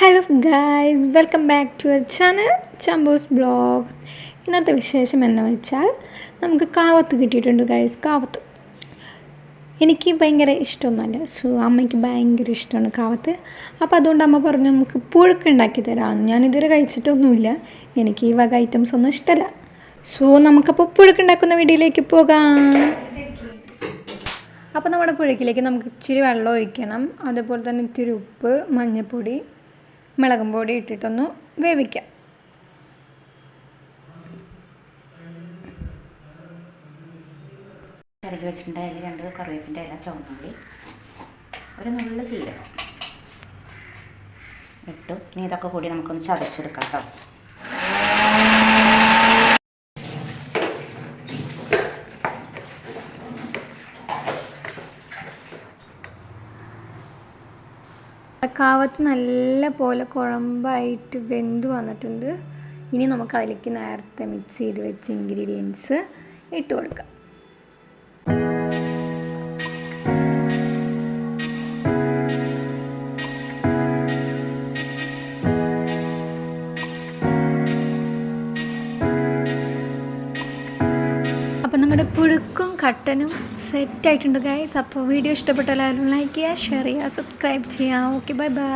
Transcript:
Hello guys welcome back to our channel Champoos blog ഇന്നത്തെ വിശേഷം എന്ന് വെച്ചാൽ നമുക്ക് കാവത്ത് കിട്ടിയിട്ടുണ്ട് ഗായ്സ് കാവത്ത്. എനിക്ക് ഭയങ്കര ഇഷ്ടമൊന്നുമല്ല. സോ അമ്മയ്ക്ക് ഭയങ്കര ഇഷ്ടമാണ് കാവത്ത്. അപ്പോൾ അതുകൊണ്ട് അമ്മ പറഞ്ഞു നമുക്ക് പുഴുക്ക് ഉണ്ടാക്കി തരാമെന്ന്. ഞാൻ ഇതുവരെ കഴിച്ചിട്ടൊന്നുമില്ല. എനിക്ക് ഈ വക ഐറ്റംസ് ഒന്നും ഇഷ്ടമല്ല. സോ നമുക്കപ്പോൾ പുഴുക്ക് ഉണ്ടാക്കുന്ന വീഡിയോയിലേക്ക് പോകാം. അപ്പോൾ നമ്മുടെ പുഴുക്കിലേക്ക് നമുക്ക് ഇച്ചിരി വെള്ളം ഒഴിക്കണം. അതുപോലെ തന്നെ ഇത്തിരി ഉപ്പ് മഞ്ഞൾപ്പൊടി മുളകും പൊടി ഇട്ടിട്ടൊന്ന് വേവിക്കാം. ചിരകി വെച്ചിട്ടുണ്ട് അതിൽ രണ്ട് കറിവേപ്പിന്റെ ഇല ചുവന്നുള്ളി ഒരു നുള്ളു ചീരകം ഇട്ടു. ഇനി ഇതൊക്കെ കൂടി നമുക്കൊന്ന് ചതച്ചെടുക്കാം കേട്ടോ. കാവത്ത് നല്ല പോലെ കുഴമ്പായിട്ട് വെന്ത് വന്നിട്ടുണ്ട്. ഇനി നമുക്ക് അതിലേക്ക് നേരത്തെ മിക്സ് ചെയ്ത് വെച്ച ഇൻഗ്രീഡിയൻസ് ഇട്ട് കൊടുക്കാം. അപ്പം നമ്മുടെ പുഴുക്കും കട്ടനും സെറ്റ് ആയിട്ടുണ്ട് ഗൈസ് അപ്പോൾ വീഡിയോ ഇഷ്ടപ്പെട്ടാൽ എല്ലാവരും ലൈക്ക് ചെയ്യുക ഷെയർ ചെയ്യുക സബ്സ്ക്രൈബ് ചെയ്യുക. Okay bye by